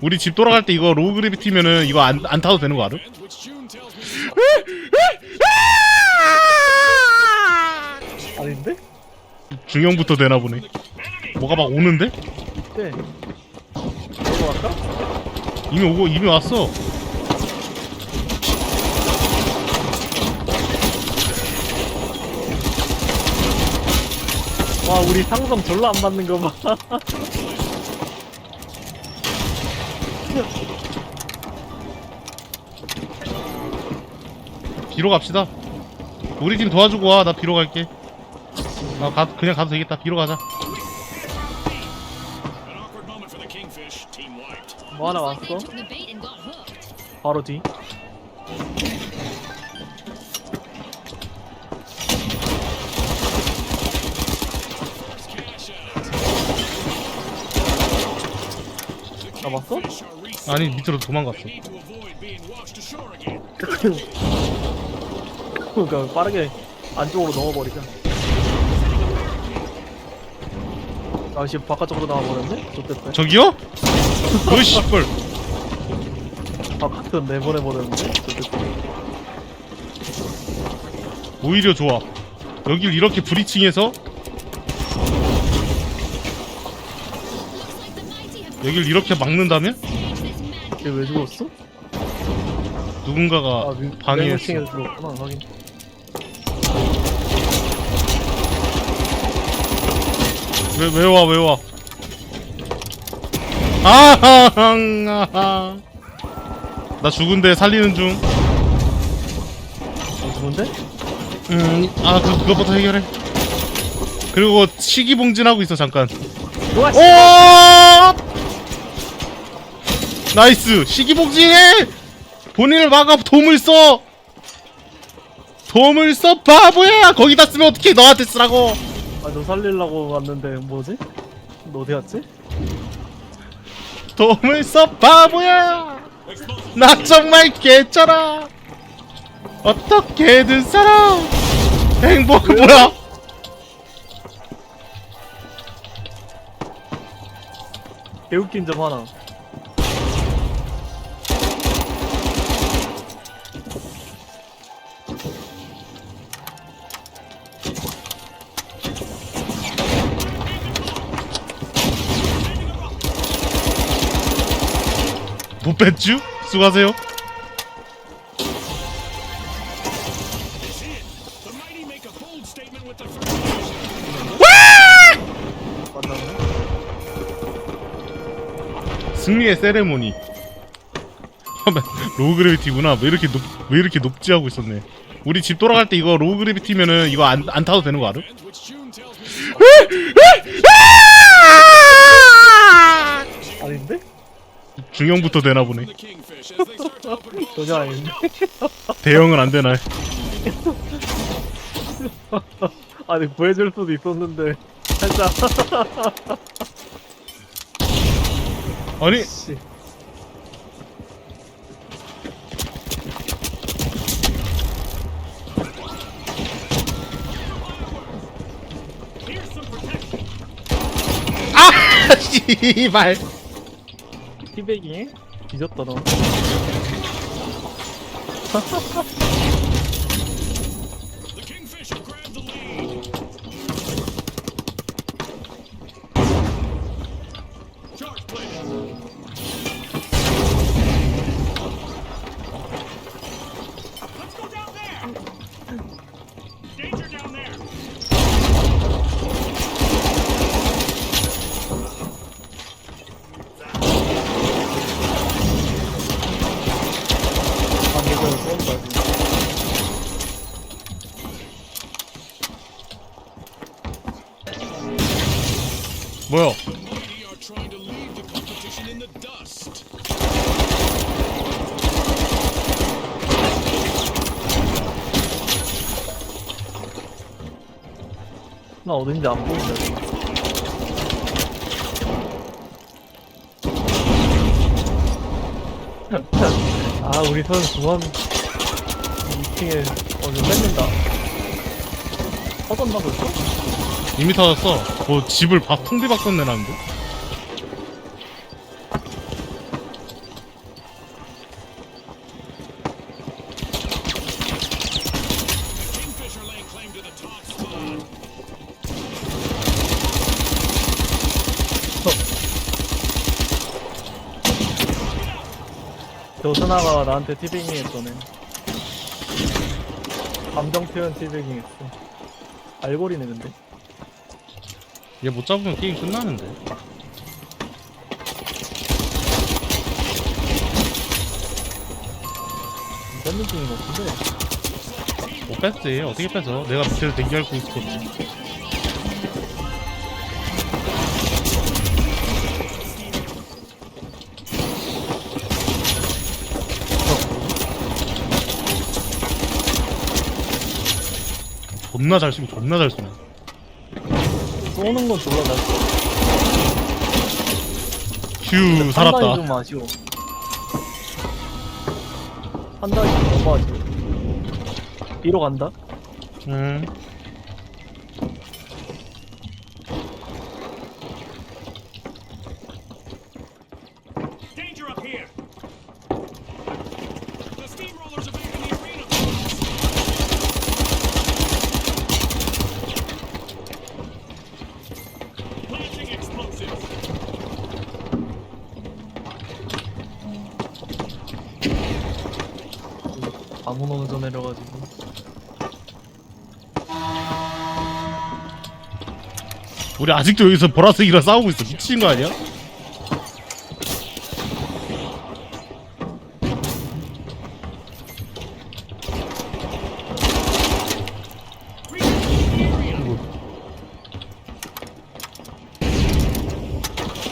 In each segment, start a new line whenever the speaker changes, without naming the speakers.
우리 집 돌아갈 때 이거 로우 그래비티면은 이거 안, 안 타도 되는 거 알아?
아닌데?
중형부터 되나 보네. 뭐가 막 오는데?
네. 이거 할까?
이미 오고 이미 왔어.
와 우리 상성 절로 안 맞는 거 봐.
비로 갑시다. 우리 팀 도와주고 와. 나 비로 갈게. 아, 가, 그냥 가도 되겠다. 비로 가자.
뭐 하나 왔어? 바로 뒤. 잡았어?
아니, 밑으로 도망갔어.
그러니까 빠르게 안쪽으로 넣어버리자. 아씨 바깥쪽으로 나와버렸네? 좋겠다.
저기요? 으씨, 걸.
바깥으로 내보내버렸는데? 좋겠다.
오히려 좋아. 여길 이렇게 브리칭해서 여길 이렇게 막는다면
걔 왜 죽었어?
누군가가
아, 미-
방해했어.
맹호킹에서 죽었구나, 확인.
왜, 왜 와, 왜 와? 아하, 아하. 나 죽은데 살리는 중.
어, 누군데?
음, 아, 그, 그것부터 해결해. 그리고 시기봉진하고 있어, 잠깐.
우와, 씨!
오! 나이스! 시기봉진해! 본인을 막아 도움을 써! 도움을 써, 바보야! 거기다 쓰면 어떻게 너한테 쓰라고!
아, 너 살리려고 왔는데, 뭐지? 너 어디 갔지?
도움을 써, 바보야! 나 정말 개쩔아! 어떻게든 살아! 행복, 뭐야?
개웃긴 점 하나.
못 뺐쥬? 수고하세요.
The mighty make a bold statement with the first.
만나네?
승리의 세레모니. 로우 그래비티구나. 왜 이렇게 높, 왜 이렇게 높지 하고 있었네. 우리 집 돌아갈 때 이거 로우 그래비티면은 이거 안, 안 타도 되는 거 알아?
Me
아닌데?
중형부터 되나 보네.
전혀 아닌데?
대형은 안 되나?
아니, 구해줄 수도 있었는데. 살짝.
아니
씨.
아 씨발.
티백이 뒤졌다, 너.
dust.
나 어딘지 안 보인다. 아, 우리 선 중앙 2층에 어, 좀 뺏는다. 터졌나 벌써?
이미 타졌어. 뭐 집을 바, 통비 바꿨네라는데?
조선아가 나한테 티빙이 했더네 감정 표현 티빙이 했어 알고리네 근데
얘 못 잡으면 게임 끝나는데.
뺏는 중인 것 같은데.
못 뺐지. 어떻게 뺐어? 내가 밑에서 대기하고 있었거든. 존나 잘 쏘고 존나 잘 쏘네.
쏘는 건 졸라 잘 쏘.
휴
판단이
살았다.
좀 아쉬워. 판단이 좀 너무 아쉬워. B로 간다?
음.
아무 어느서 내려가지고.
우리 아직도 여기서 보라색이랑 싸우고 있어. 미친 거 아니야?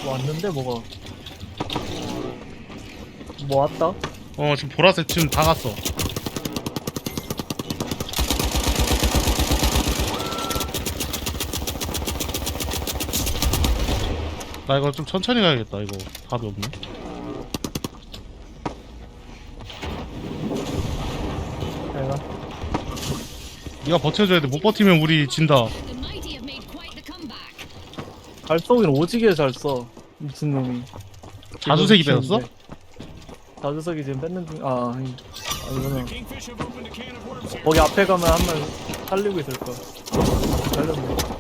왔는데 뭐가. 뭐 왔다?
어 지금 보라색 지금 다 갔어. 나 이거 좀 천천히 가야겠다. 이거 답이 없네.
내가.
네가 버텨줘야 돼. 못 버티면 우리 진다.
The mighty have made quite the comeback.
잘 쏘긴 오지게 잘 써. 미친 놈이.
자주색이?
미치는데. 자주색이 지금 뺏는 중. 아, 아니. 아 이거는. 거기 앞에 가면 한명 살리고 있을 거야. 살렸네.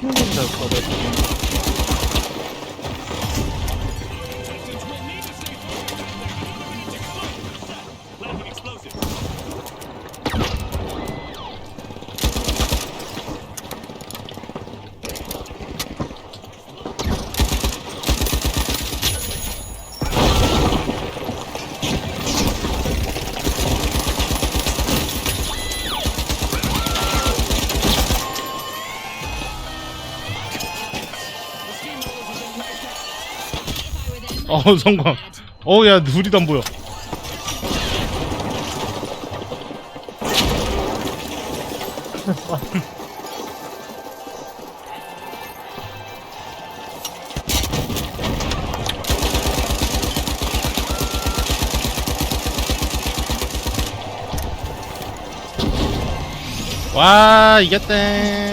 써. 내가 지금.
어 성광. 어야 우리도 안 보여. 와 이겼대.